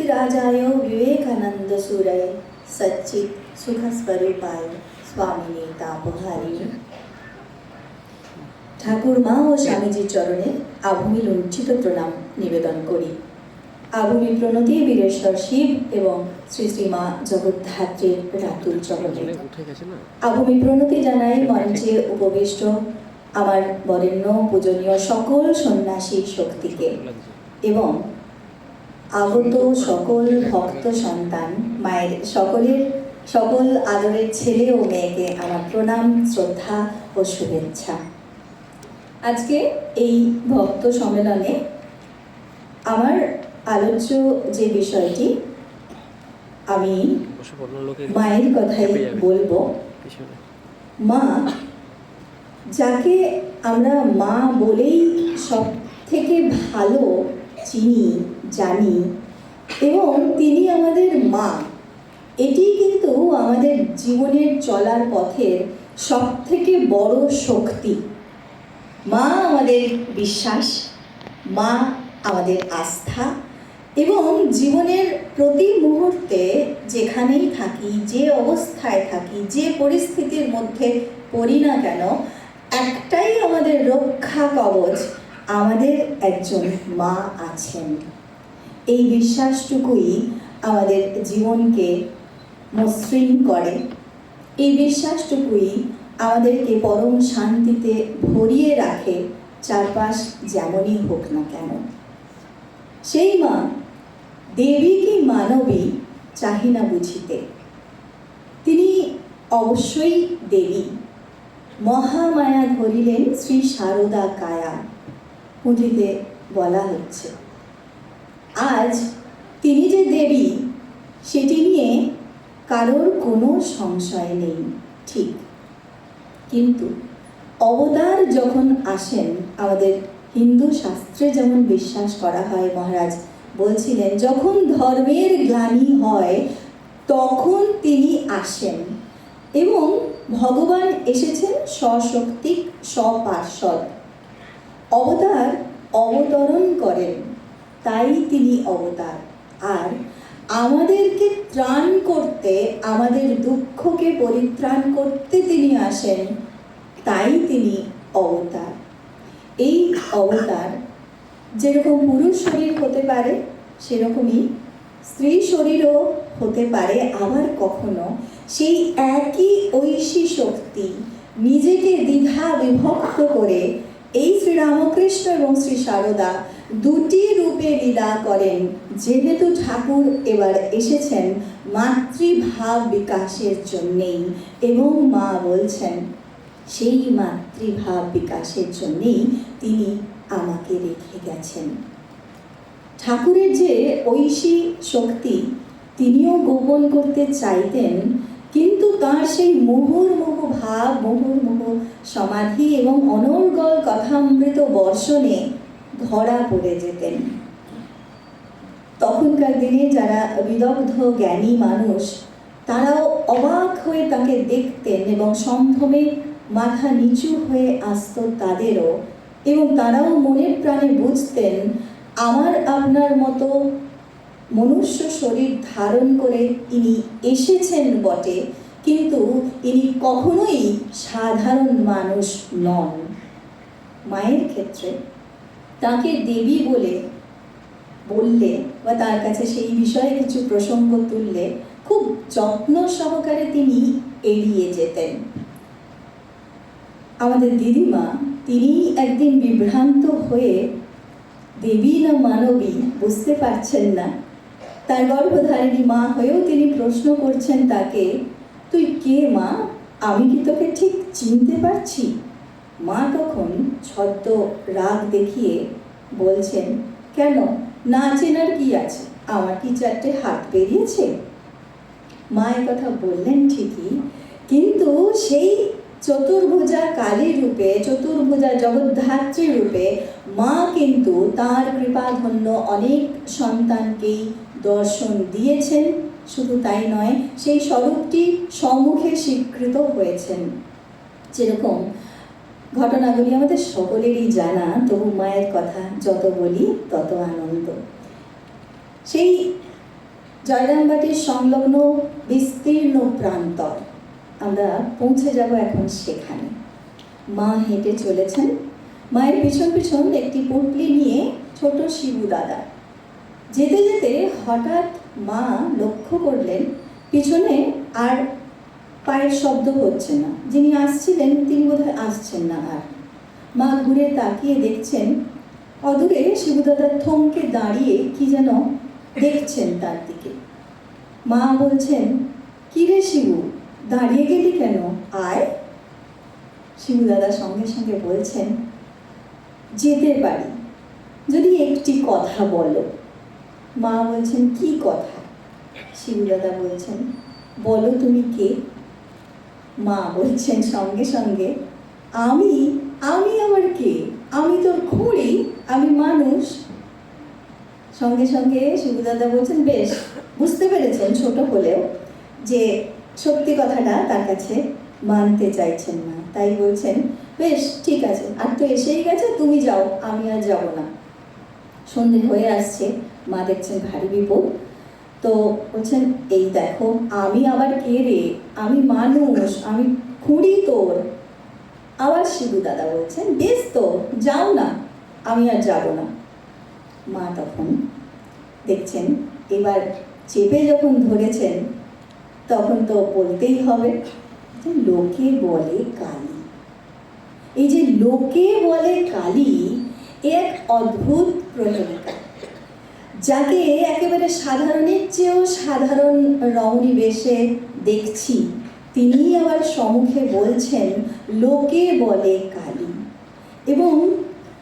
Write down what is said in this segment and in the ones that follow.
राजाय विवेकानंद सूरय सच्चित सुख स्वरूपाय স্বামিনী তাপহারিণী ঠাকুর মা ও স্বামীজির চরণে আভূমি লুণ্ঠিত প্রণাম নিবেদন করি আভূমি প্রণতি বীরেশ্বর শিব এবং শ্রী শ্রীমা জগদ্ধাত্রীর রাতুল চরণে অনেক উঠে গেছে না আভূমি প্রণতি জানাই মঞ্চে উপবিষ্ট আমার বরেণ্য পূজনীয় সকল সন্ন্যাসী শক্তিকে ভালো লাগছে এবং আগত সকল ভক্ত সন্তান, মায়ের সকলের সকল আদরের ছেলে ও মেয়েকে আমার প্রণাম, শ্রদ্ধা ও শুভেচ্ছা। আজকে এই ভক্ত সম্মেলনে আমার আলোচ্য যে বিষয়টি, আমি মায়ের কথাই বলব। মা, যাকে আমরা মা বলেই সব থেকে ভালো চিনি, জানি। এবং তিনি আমাদের মা। এটি কিন্তু আমাদের জীবনের চলার পথের সব থেকে বড় শক্তি। মা আমাদের বিশ্বাস, মা আমাদের আস্থা এবং জীবনের প্রতি মুহূর্তে যেখানেই থাকি, যে অবস্থায় থাকি, যে পরিস্থিতির মধ্যে পড়ি না কেন, একটাই আমাদের রক্ষা কবচ আমাদের একজন মা আছেন। এই বিশ্বাসটুকুই আমাদের জীবনকে মসৃণ করে। এই বিশ্বাসটুকুই আমাদেরকে পরম শান্তিতে ভরিয়ে রাখে, চারপাশ যেমনই হোক না কেন। সেই মা, দেবী কি মানবী চাহি না বুঝিতে। তিনি অবশ্যই দেবী। মহামায়া ধরিলেন শ্রী সারদা কায়া। পুঁথিতে বলা হচ্ছে। আজ তিনি যে দেবী, সেটি নিয়ে কারোর কোনো সংশয় নেই, ঠিক। কিন্তু অবতার যখন আসেন, আমাদের হিন্দু শাস্ত্রে যেমন বিশ্বাস করা হয়, মহারাজ বলছিলেন, যখন ধর্মের গ্লানি হয়, তখন তিনি আসেন। এবং ভগবান এসেছেন সশক্তিক স্বপার্শ্বদ। অবতার অবতরণ করেন। তাই তিনি অবতার। আর আমাদেরকে ত্রাণ করতে, আমাদের দুঃখকে পরিত্রাণ করতে তিনি আসেন। তাই তিনি অবতার। এই অবতার যেরকম পুরুষ শরীর হতে পারে, সেরকমই স্ত্রী শরীরও হতে পারে আবার কখনো। সেই একই ঐশী শক্তি নিজেকে দ্বিধা বিভক্ত করে এই শ্রীরামকৃষ্ণ এবং শ্রী সারদা দুটি রূপে লীলা করেন। যেহেতু ঠাকুর এবার এসেছেন, মাতৃভাব বিকাশের জন্যেই এবং মা বলছেন, সেই মাতৃভাব বিকাশের জন্যেই তিনি আমাকে রেখে গেছেন। ঠাকুরের যে ঐশী শক্তি, তিনিও গোপন করতে চাইতেন কিন্তু তার সেই মুহুর্মুহ ভাব মুহুর্মুহ সমাধি এবং অনর্গল কথামৃত বর্ষণে ধরা পড়ে যেতেন। তখনকার দিনে যারা বিদগ্ধ জ্ঞানী মানুষ, তারাও অবাক হয়ে তাকে দেখতেন এবং সম্ভ্রমে মাথা নিচু হয়ে আসত তাদেরও এবং তারাও মনের প্রাণে বুঝতেন, আমার আপনার মতো মনুষ্য শরীর ধারণ করে ইনি এসেছেন বটে, কিন্তু ইনি কখনোই সাধারণ মানুষ নন। মায়ের ক্ষেত্রে তাকে দেবী বলে বললে বা তার কাছে সেই বিষয়ে কিছু প্রসঙ্গ তুললে খুব যত্ন সহকারে তিনি এড়িয়ে যেতেন। আমাদের দিদিমা তিনি একদিন বিভ্রান্ত হয়ে দেবী না মানবী বুঝতে পারছেন না তার গর্ভধারিণী মা হয়েও তিনি প্রশ্ন করছেন তাকে, তুই কে মা? আমি কি তোকে ঠিক চিনতে পারছি? মা তখন ছদ্ম রাগ দেখিয়ে বলছেন, কেন? না চেনার কি আছে? আমার কি চারটে হাত বেরিয়েছে মা কথা বললেন ঠিকই, কিন্তু সেই চতুর্ভুজা কালী রূপে, চতুর্ভুজা জগদ্ধাত্রী রূপে মা কিন্তু তার কৃপাধন্য অনেক সন্তানকেই দর্শন দিয়েছেন, শুধু তাই নয়, সেই স্বরূপটি সম্মুখে স্বীকৃত হয়েছেন। যেরকম ঘটনাগুলি আমাদের সকলেরই জানা, তবু মায়ের কথা যত বলি তত আনন্দ। সেই জয়রামবাটির সংলগ্ন বিস্তীর্ণ প্রান্তর, আমরা পৌঁছে যাব এখন সেখানে। মা হেঁটে চলেছেন। মায়ের পিছন পিছন একটি পুটলি নিয়ে ছোট শিবু দাদা যেতে যেতে হঠাৎ মা লক্ষ্য করলেন, পিছনে আর পায়ের শব্দ হচ্ছে না। যিনি আসছিলেন, তিনি বোধহয় আসছেন না আর। মা ঘুরে তাকিয়ে দেখছেন, অদূরে শিবুদাদা থমকে দাঁড়িয়ে কি যেন দেখছেন তার দিকে। মা বলছেন, কি রে শিবু, দাঁড়িয়ে গেলি কেন? আয়। শিবু দাদা সঙ্গে সঙ্গে বলছেন, যেতে পারি। যদি একটি কথা বলো। মা বলছেন, কি কথা? শিবু দাদা বলছেন, বলো তুমি কে? মা বলছেন, সঙ্গে সঙ্গে, আমি আমি আবার কে? আমি তোর খুঁড়ি, আমি মানুষ? সঙ্গে সঙ্গে শিবুদাদা বলছেন, বেশ, বুঝতে পেরেছেন ছোট হলেও যে সত্যি কথাটা তার কাছে মানতে চাইছেন না। তাই বলছেন, বেশ, ঠিক আছে, আর তো এসেই গেছে, তুমি যাও, আমি আর যাব না। সন্ধে হয়ে আসছে। মা দেখছেন ভারী বিপদ। তো বলছেন, এই দেখো, আমি আবার কে রে? আমি মানুষ, আমি খুঁড়ি তোর। আবার শিবু দাদা বলছেন, বেশ তো, যাও না, আমি আর যাব না। মা তখন দেখছেন, এবার চেপে যখন ধরেছেন, তখন তো বলতেই হবে লোকে বলে কালী। এই যে, লোকে বলে কালী এক অদ্ভুত প্রহেলিকা যাকে একেবারে সাধারণের চেয়েও সাধারণ রমণী বেশে দেখছি তিনি আবার সম্মুখে বলছেন, লোকে বলে কালী। এবং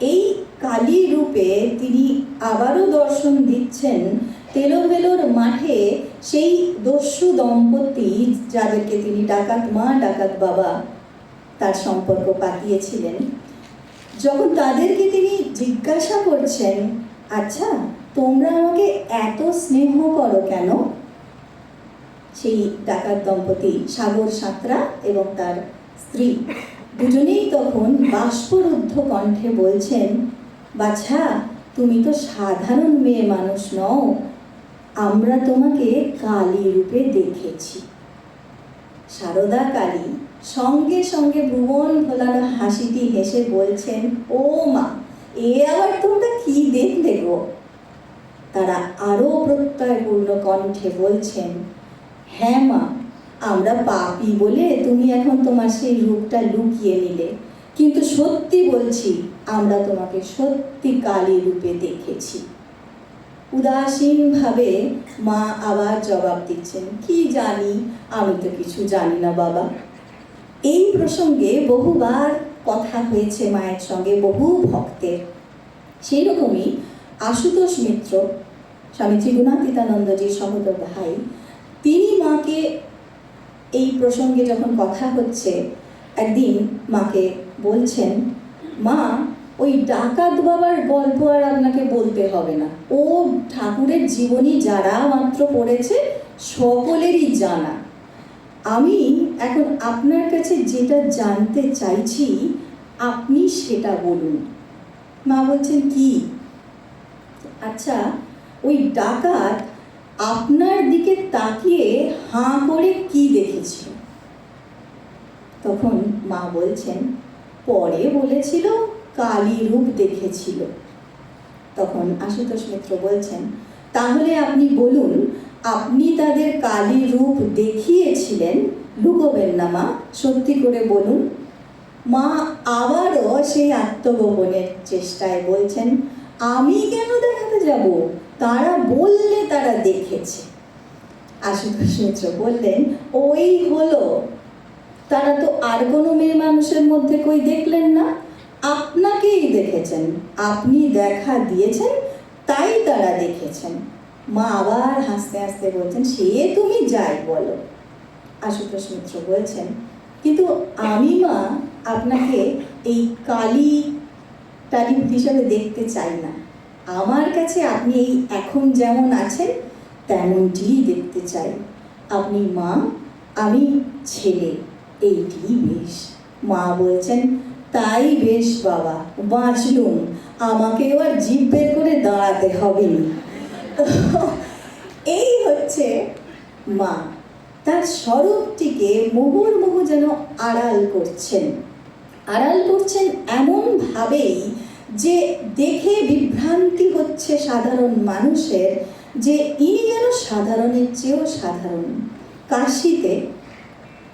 এই কালী রূপে তিনি আবারও দর্শন দিচ্ছেন তেলোভেলোর মাঠে সেই দস্যু দম্পতি যাদেরকে তিনি ডাকাত মা, ডাকাত বাবা তার সম্পর্ক পাতিয়েছিলেন। যখন তাদেরকে তিনি জিজ্ঞাসা করছেন আচ্ছা তোমরা আমাকে এত স্নেহ করো কেন? সেই ডাকাত দম্পতি সাগর সাঁতরা এবং তার স্ত্রী দুজনেই তখন বাষ্পরুদ্ধ কণ্ঠে বলছেন, বাছা, তুমি তো সাধারণ মেয়ে মানুষ নও, আমরা তোমাকে কালী রূপে দেখেছি। সারদা কালী সঙ্গে সঙ্গে ভুবন ভোলানো হাসিটি হেসে বলছেন, ও মা, এ আবার তোমরা কি দেখলে গো? তারা আরও প্রত্যয়পূর্ণ কণ্ঠে বলছেন হ্যাঁ মা, আমরা পাপি বলে তুমি এখন তোমার সেই রূপটা লুকিয়ে নিলে। কিন্তু সত্যি বলছি, আমরা তোমাকে সত্যি কালী রূপে দেখেছি। উদাসীনভাবে মা আবার জবাব দিচ্ছেন, কি জানি, আমি তো কিছু জানি না বাবা। এই প্রসঙ্গে বহুবার কথা হয়েছে মায়ের সঙ্গে বহু ভক্তের। সেই রকমই আশুতোষ মিত্র, স্বামী ত্রিগুণাতীতানন্দজির সহোদর ভাই, তিনি মাকে এই প্রসঙ্গে যখন কথা হচ্ছে, একদিন মাকে বলছেন, মা, ওই ডাকাত বাবার গল্প আর আপনাকে বলতে হবে না। ও ঠাকুরের জীবনী যারা মাত্র পড়েছে, সকলেরই জানা। আমি এখন আপনার কাছে যেটা জানতে চাইছি, আপনি সেটা বলুন। মা বলছেন, কি? আচ্ছা ওই ডাকাত আপনার দিকে তাকিয়ে হাঁ করে কি দেখেছিল? তখন মা বলছেন, পরে বলেছিল, কালী রূপ দেখেছিল। তখন আশুতোষ মিত্র বলছেন, তাহলে আপনি বলুন, আপনি তাদের কালী রূপ দেখিয়েছিলেন? লুকোবেন না মা, সত্যি করে বলুন। মা আবারও সেই আত্মগোপনের চেষ্টায় বলছেন আমি কেন দেখাতে যাব? তারা বললে তারা দেখেছে। আশুতোষ মিত্র বললেন, ওই হলো। তারা তো আর কোনো মেয়ে মানুষের মধ্যে কই দেখলেন না? আপনাকেই দেখেছেন। আপনি দেখা দিয়েছেন, তাই তারা দেখেছেন। মা আবার হাসতে হাসতে বলছেন, সে তুমি যাই বলো। আশুতোষ মিত্র বলছেন, কিন্তু আমি মা, আপনাকে এই কালী টালি হিসাবে দেখতে চাই না। আমার কাছে আপনি এই এখন যেমন আছেন, তেমনটিই দেখতে চাই। আপনি মা, আমি ছেলে এইটি বেশ। মা বলছেন, তাই বেশ বাবা, বাঁচলুম। আমাকেও আর জিভ বের করে দাঁড়াতে হবে। এই হচ্ছে মা। তার স্বরূপটিকে মুহুর্মুহু যেন আড়াল করছেন। আড়াল করছেন এমনভাবেই যে দেখে বিভ্রান্তি হচ্ছে সাধারণ মানুষের, যে ইনি যেন সাধারণের চেয়েও সাধারণ। কাশিতে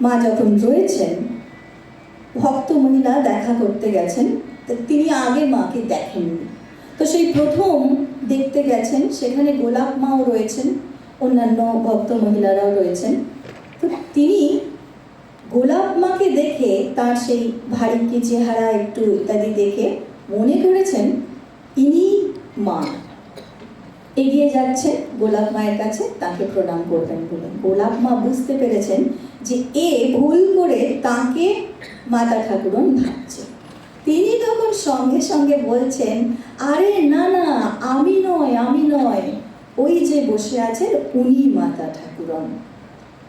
মা যখন রয়েছেন ভক্ত মহিলা দেখা করতে গেছেন তিনি আগে মাকে দেখেননি। তো সেই প্রথম দেখতে গেছেন, সেখানে গোলাপ মাও রয়েছেন, অন্যান্য ভক্ত মহিলারাও রয়েছেন। তো তিনি গোলাপ মাকে দেখে তার সেই ভারীকে চেহারা একটু ইত্যাদি দেখে মনে করেছেন, ইনি মা। এগিয়ে যাচ্ছে গোলাপ মায়ের কাছে, তাকে প্রণাম করবেন বলে। গোলাপ মা বুঝতে পেরেছেন যে এ ভুল করে তাকে মাতা ঠাকুরন ভাবছে। তিনি তখন সঙ্গে সঙ্গে বলছেন, আরে না না, আমি নয় আমি নয়। ওই যে বসে আছেন উনি মাতা ঠাকুরন।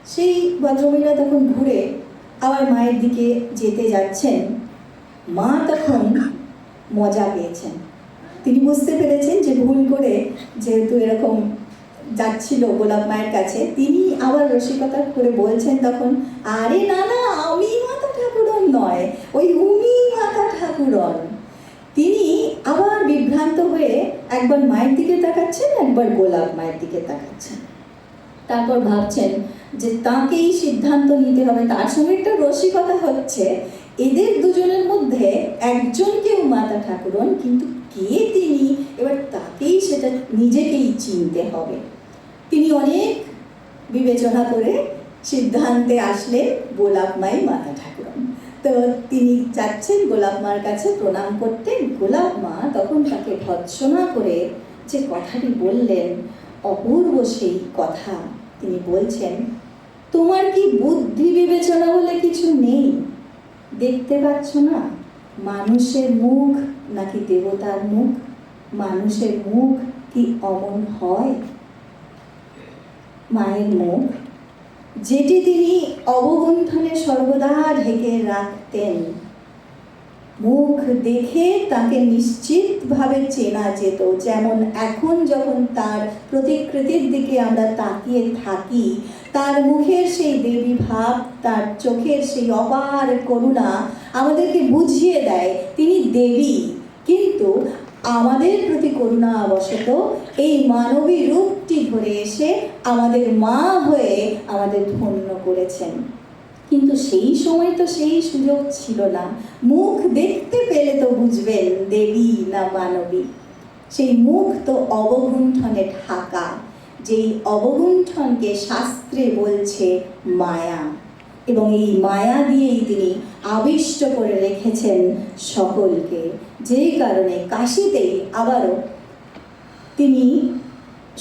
সেই ভদ্রমহিলা তখন ঘুরে আবার মায়ের দিকে যেতে যাচ্ছেন। মা তখন মজা পেয়েছেন। তিনি বুঝতে পেরেছেন যে ভুল করে যেহেতু এরকম যাচ্ছিল গোলাপ মায়ের কাছে, তিনি আবার রসিকতা করে বলছেন তখন, আরে না না, আমি মাতা ঠাকুরন নয়, ওই উনি মাতা ঠাকুরন। তিনি আবার বিভ্রান্ত হয়ে একবার মায়ের দিকে তাকাচ্ছেন, একবার গোলাপ মায়ের দিকে তাকাচ্ছেন। তারপর ভাবছেন যে তাকেই সিদ্ধান্ত নিতে হবে, তার সঙ্গে একটা রসিকতা হচ্ছে। এদের দুজনের মধ্যে একজনকেও মাতা ঠাকুরন, কিন্তু কে তিনি? এবার তাকেই সেটা নিজেকেই চিনতে হবে। তিনি অনেক বিবেচনা করে সিদ্ধান্তে আসলেন গোলাপ মাই মাতা ঠাকুরন। তো তিনি যাচ্ছেন গোলাপ মার কাছে, প্রণাম করতে গোলাপ মা তখন তাকে ভৎসনা করে যে কথাটি বললেন, অপূর্ব সেই কথা। তিনি বলছেন, তোমার কি বুদ্ধি বিবেচনা বলে কিছু নেই? দেখতে পাচ্ছ না? মানুষের মুখ নাকি দেবতার মুখ? মানুষের মুখ কি অমন হয়? মায়ের মুখ? যেটি তিনি অবগুণ্ঠনে সর্বদা ঢেকে রাখতেন। মুখ দেখে তাকে নিশ্চিতভাবে চেনা যেত, যেমন এখন যখন তার প্রতিকৃতির দিকে আমরা তাকিয়ে থাকি তার মুখের সেই দেবী ভাব, তার চোখের সেই অপার করুণা আমাদেরকে বুঝিয়ে দেয়, তিনি দেবী। কিন্তু আমাদের প্রতি করুণা অবশত এই মানবী রূপটি ধরে এসে আমাদের মা হয়ে আমাদের ধন্য করেছেন। কিন্তু সেই সময় তো সেই সুযোগ ছিল না। মুখ দেখতে পেলে তো বুঝবেন দেবী না মানবী। সেই মুখ তো অবগুণ্ঠনে ঢাকা। যেই অবগুণ্ঠনকে শাস্ত্রে বলছে মায়া। এবং এই মায়া দিয়েই তিনি আবিষ্ট করে রেখেছেন সকলকে। যেই কারণে কাশিতেই আবারও তিনি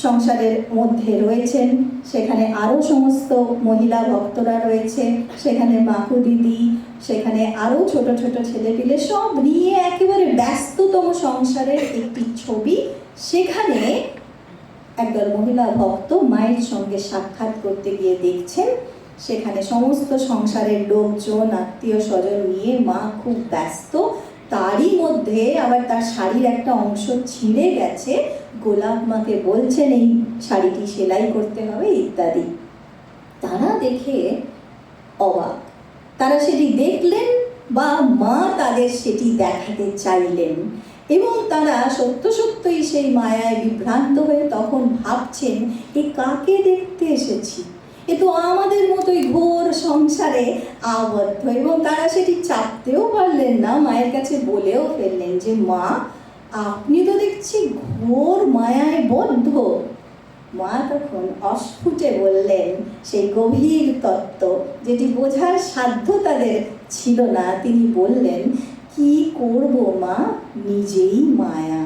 সংসারের মধ্যে রয়েছেন। সেখানে আরও সমস্ত মহিলা ভক্তরা রয়েছে। সেখানে মাকু দিদি, সেখানে আরও ছোট ছোট ছেলেপিলে সব নিয়ে একেবারে ব্যস্ততম সংসারের একটি ছবি। সেখানে একদল মহিলা ভক্ত মায়ের সঙ্গে সাক্ষাৎ করতে গিয়ে দেখছেন, সেখানে সমস্ত সংসারের লোকজন, আত্মীয় স্বজন নিয়ে মা খুব ব্যস্ত। তারই মধ্যে আবার তার শাড়ির একটা অংশ ছিঁড়ে গেছে। গোলাপ মাকে বলছেন, এই শাড়িটি সেলাই করতে হবে, ইত্যাদি। তারা দেখে অবাক। তারা সেটি দেখলেন বা মা তাদের সেটি দেখাতে চাইলেন। এবং তারা সত্য সত্যই সেই মায়ায় বিভ্রান্ত হয়ে তখন ভাবছেন, এ কাকে দেখতে এসেছি? এ তো আমাদের মতোই ঘোর সংসারে আবদ্ধ এবং তারা সেটি চাপতেও পারলেন না, মায়ের কাছে বলেও ফেললেন যে, মা, আপনি তো দেখছি ঘোর মায়ায় বদ্ধ। মা তখন অস্ফুটে বললেন, সেই গভীর তত্ত্ব যেটি বোঝার সাধ্য তাদের ছিল না। তিনি বললেন কি করব মা? নিজেই মায়া।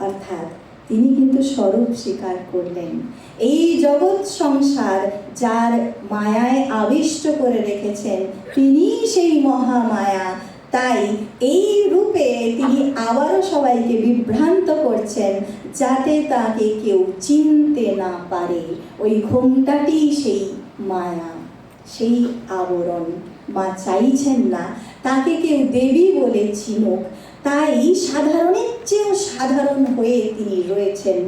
অর্থাৎ তিনি কিন্তু স্বরূপ স্বীকার করলেন। এই জগৎ সংসার যার মায়ায় আবিষ্ট করে রেখেছেন তিনি সেই মহামায়া। তাই এই রূপে তিনি আবারও সবাইকে বিভ্রান্ত করছেন, যাতে তাকে কেউ চিনতে না পারে। ওই ঘোমটাটি সেই মায়া, সেই আবরণ। মা চাইছেন না তাকে কেউ দেবী বলে চিনুক। তাই সাধারণের চেয়েও সাধারণ হয়ে তিনি রয়েছেন।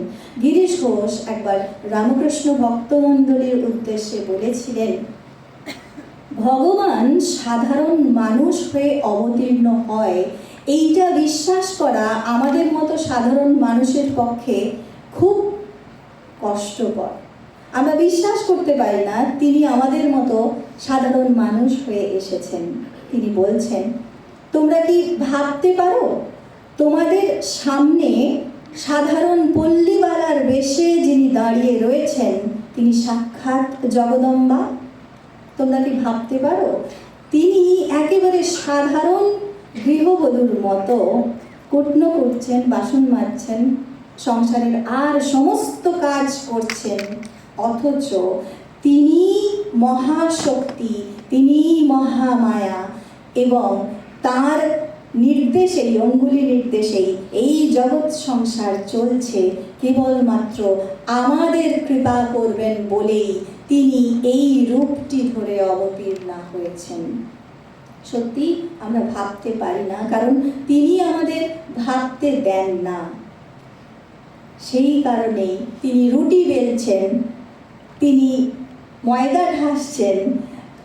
গিরিশ ঘোষ একবার রামকৃষ্ণ ভক্তমণ্ডলীর উদ্দেশ্যে বলেছিলেন, ভগবান সাধারণ মানুষ হয়ে অবতীর্ণ হয়। এইটা বিশ্বাস করা আমাদের মতো সাধারণ মানুষের পক্ষে খুব কষ্টকর। আমরা বিশ্বাস করতে পারি না তিনি আমাদের মতো সাধারণ মানুষ হয়ে এসেছেন। তিনি বলছেন, তোমরা কি ভাবতে পারো? তোমাদের সামনে সাধারণ পল্লীবালার বেশে যিনি দাঁড়িয়ে রয়েছেন, তিনি সাক্ষাৎ জগদম্বা? তোমরা কি ভাবতে পারো? তিনি একেবারে সাধারণ গৃহবধূর মতো কুটন করছেন, বাসন মাজছেন, সংসারের আর সমস্ত কাজ করছেন। অথচ তিনি মহাশক্তি, তিনি মহামায়া। এবং তার নির্দেশেই, অঙ্গুলি নির্দেশেই এই জগৎ সংসার চলছে। কেবলমাত্র আমাদের কৃপা করবেন বলেই তিনি এই রূপটি ধরে অবতীর্ণা হয়েছেন। সত্যি আমরা ভাবতে পারি না, কারণ তিনি আমাদের ভাবতে দেন না। সেই কারণেই তিনি রুটি বেলছেন, তিনি ময়দা ঢাসছেন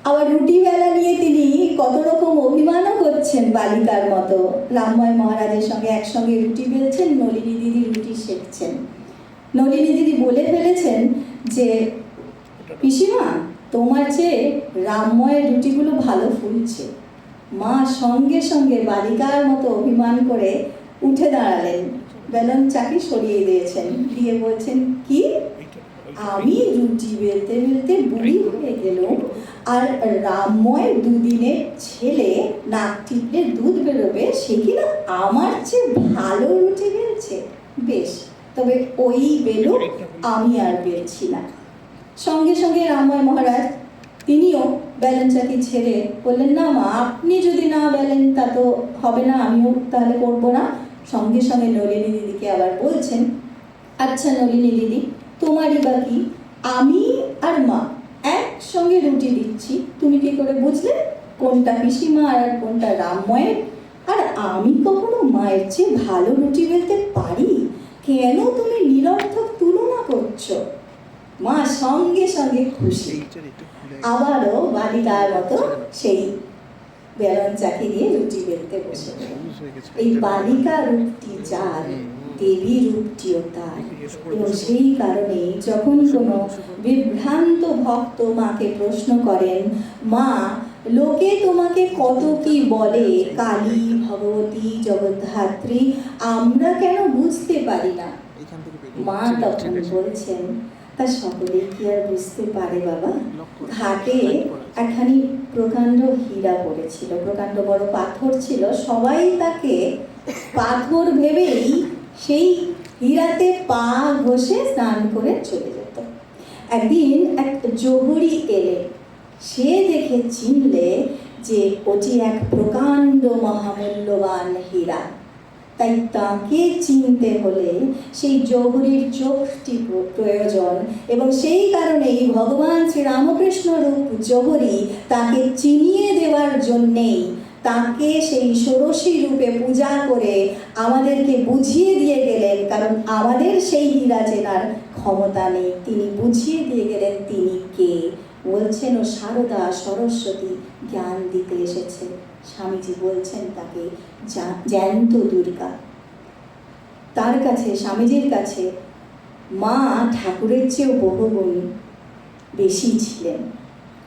আবার রুটি বেলা নিয়ে তিনি কত রকম অভিমানও করছেন বালিকার মতো। রামময় মহারাজের সঙ্গে একসঙ্গে রুটি বেলছেন, নলিনী দিদি রুটি শেখছেন। নলিনী দিদি বলে ফেলেছেন যে, পিসিমা, তোমার চেয়ে রামময়ের রুটিগুলো ভালো ফুলছে। মা সঙ্গে সঙ্গে বালিকার মতো অভিমান করে উঠে দাঁড়ালেন। বেলন চাকি সরিয়ে দিয়েছেন। দিয়ে বলছেন, কি? আমি রুটি বেলতে বেলতে বুড়ি হয়ে গেলাম। আর রামময় দুদিনের ছেলে নাক টিপলে দুধ বেরোবে, সে কিনা আমার চেয়ে ভালো রুটি বেলছে? বেশ, তবে ওই বেলো আমি আর বেলছি না। সঙ্গে সঙ্গে রামময় মহারাজ, তিনিও ব্যালেন চাকি ছেড়ে বললেন, না মা, আপনি যদি না বেলেন, তা তো হবে না, আমিও তাহলে করব না। সঙ্গে সঙ্গে নলিনী দিদিকে আবার বলছেন আচ্ছা নলিনী দিদি, তোমারই বা কি? আমি আর মা? একসঙ্গে রুটি দিচ্ছি। তুমি কি করে বুঝলে? কোনটা পিসিমা আর কোনটা রামময়ের আর আমি কখনো মায়ের চেয়ে ভালো রুটি বেলতে পারি? কেন তুমি নিরর্থক তুলনা করছ? মা সঙ্গে সঙ্গে খুশি। আবারও বালিকার মতো সেই বেলন চাকি দিয়ে রুটি বেলতে বসে। এই বালিকা রূপটি যার? দেবী রূপটিও তার এবং সেই কারণে যখন কোনো বিভ্রান্ত ভক্ত মাকে প্রশ্ন করেন মা লোকে তোমাকে কত কি বলে? কালী ভগবতী জগদ্ধাত্রী আমরা কেন বুঝতে পারি না? মা তখন বলছেন তা সকলে কি আর বুঝতে পারে বাবা? ঘাটে একখানি প্রকাণ্ড হীরা পড়েছিল প্রকাণ্ড বড় পাথর ছিল। সবাই তাকে পাথর ভেবেই সেই হীরাতে পা ঘষে স্নান করে চলে যেত। একদিন এক জহুরি এলে। সে দেখে চিনলে যে ওটি এক প্রকাণ্ড মহামূল্যবান হীরা। তাই তাকে চিনতে হলে সেই জহুরির চোখটি প্রয়োজন এবং সেই কারণেই ভগবান শ্রীরামকৃষ্ণ রূপ জহুরি তাকে চিনিয়ে দেওয়ার জন্যেই তাকে সেই ষোড়শী রূপে পূজা করে আমাদেরকে বুঝিয়ে দিয়ে গেলেন, কারণ আমাদের সেই হীরা চেনার ক্ষমতা নেই। তিনি বুঝিয়ে দিয়ে গেলেন, তিনি কে? বলছেন, ও সারদা সরস্বতী জ্ঞান দিতে এসেছে। স্বামীজি বলছেন তাকে জ্যান্ত দুর্গা। তার কাছে, স্বামীজির কাছে মা ঠাকুরের চেয়েও বহুগুণ বেশি ছিলেন।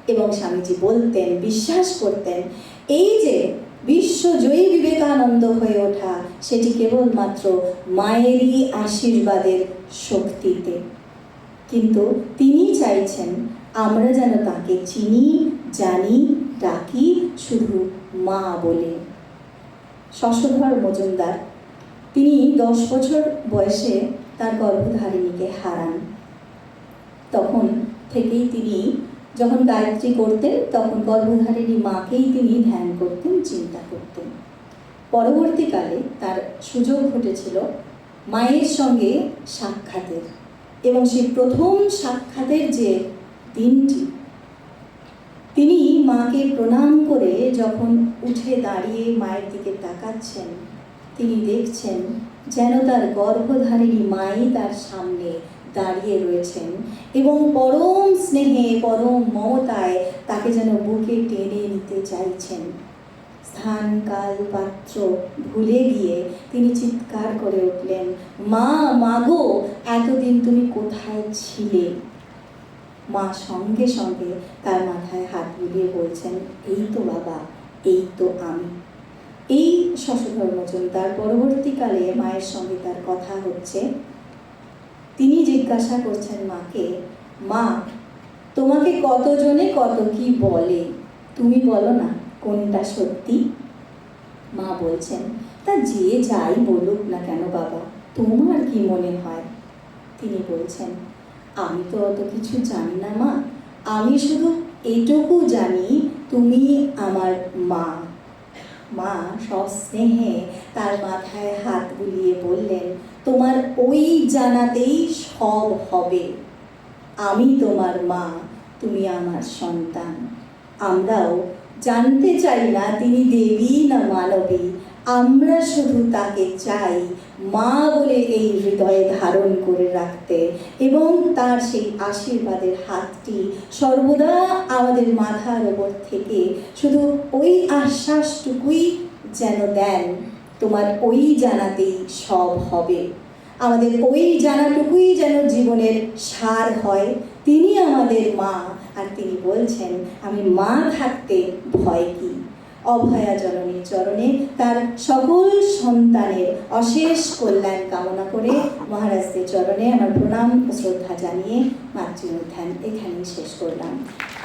এবং স্বামীজি বলতেন, বিশ্বাস করতেন এই যে বিশ্বজয়ী বিবেকানন্দ হয়ে ওঠা, সেটি কেবলমাত্র মায়েরই আশীর্বাদের শক্তিতে। কিন্তু তিনি চাইছেন, আমরা যেন তাকে চিনি, জানি, ডাকি শুধু মা বলে। শশধর মজুমদার, তিনি দশ বছর বয়সে তার গর্ভধারিণীকে হারান। তখন থেকেই তিনি যখন গায়ত্রী করতেন, তখন গর্ভধারিণী মাকেই তিনি ধ্যান করতেন, চিন্তা করতেন। পরবর্তীকালে তার সুযোগ ঘটেছিল মায়ের সঙ্গে সাক্ষাতের এবং সেই প্রথম সাক্ষাতের যে দিনটি, তিনি মাকে প্রণাম করে যখন উঠে দাঁড়িয়ে মায়ের দিকে তাকাচ্ছেন, তিনি দেখছেন যেন তার গর্ভধারিণী মাই তার সামনে দাঁড়িয়ে রয়েছেন এবং পরম স্নেহে, পরম মমতায় তাকে যেন বুকে টেনে নিতে চাইছেন। স্থান কাল পাত্র ভুলে গিয়ে তিনি চিৎকার করে উঠলেন, মা মাগো এতদিন তুমি কোথায় ছিলে? মা সঙ্গে সঙ্গে তার মাথায় হাত বুলিয়ে বলছেন, এই তো বাবা, এই তো আমি। এই শশধর্মচন তার পরবর্তীকালে মায়ের সঙ্গে তার কথা হচ্ছে জিজ্ঞাসা করছেন মাকে, মা, তোমাকে কতজনে কত কি বলে? তুমি বলো না, কোনটা সত্যি? মা বলছেন, তা যে যাই বলুক না কেন বাবা, তোমার কি মনে হয়? তিনি বলছেন, আমি তো অত কিছু জানি না মা, আমি শুধু এটুকু জানি তুমি আমার মা। মা সস্নেহে তার মাথায় হাত বুলিয়ে বললেন তোমার ওই জানাতেই সব হবে। আমি তোমার মা, তুমি আমার সন্তান। আমরাও জানতে চাই না তিনি দেবী না মানবী আমরা শুধু তাকে চাই মা বলে এই হৃদয়ে ধারণ করে রাখতে এবং তার সেই আশীর্বাদের হাতটি সর্বদা আমাদের মাথার ওপর থেকে শুধু ওই আশ্বাসটুকুই যেন দেন। তোমার ওই জানাতেই সব হবে। আমাদের ওই জানাটুকুই যেন জীবনের সার হয়, তিনি আমাদের মা। আর তিনি বলছেন, আমি মা থাকতে ভয় কি? অভয়া জননীর চরণে তার সকল সন্তানের অশেষ কল্যাণ কামনা করে মহারাজদের চরণে আমার প্রণাম ও শ্রদ্ধা জানিয়ে মাতৃ এখানেই শেষ করলাম।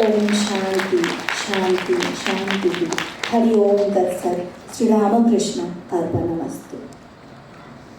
ওম শান্তি শান্তি শান্তি। হরি ওম তৎসৎ। শ্রীরামকৃষ্ণ অর্পণমস্তু